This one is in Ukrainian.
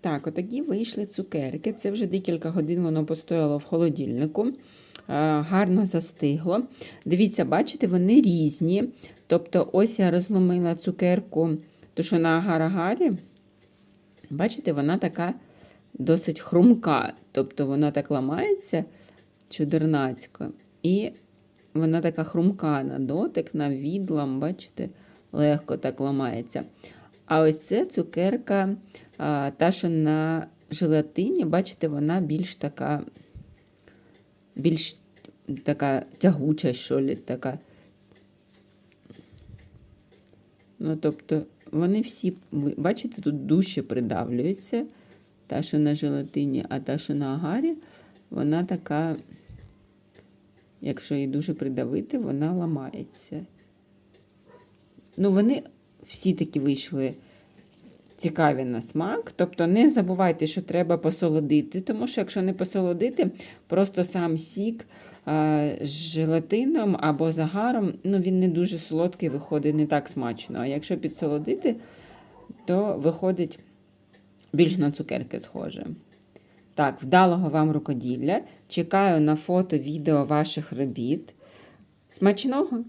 Так, отакі вийшли цукерки. Це вже декілька годин воно постояло в холодильнику. Гарно застигло. Дивіться, бачите, вони різні. Тобто, ось я розломила цукерку, то що на агар-агарі. Бачите, вона така досить хрумка. Тобто вона так ламається чудернацько. І вона така хрумка на дотик, на відлам, бачите, легко так ламається. А ось це цукерка, та, що на желатині, бачите, вона більш така, більш така тягуча, що ли, така. Ну, тобто, вони всі, бачите, тут дужче придавлюються. Та, що на желатині, а та, що на агарі, вона така, якщо її дуже придавити, вона ламається. Ну, вони всі такі вийшли цікаві на смак. Тобто не забувайте, що треба посолодити, тому що якщо не посолодити, просто сам сік а, з желатином або загаром, ну він не дуже солодкий, виходить не так смачно. А якщо підсолодити, то виходить більш на цукерки схоже. Так, вдалого вам рукоділля. Чекаю на фото, відео ваших робіт. Смачного!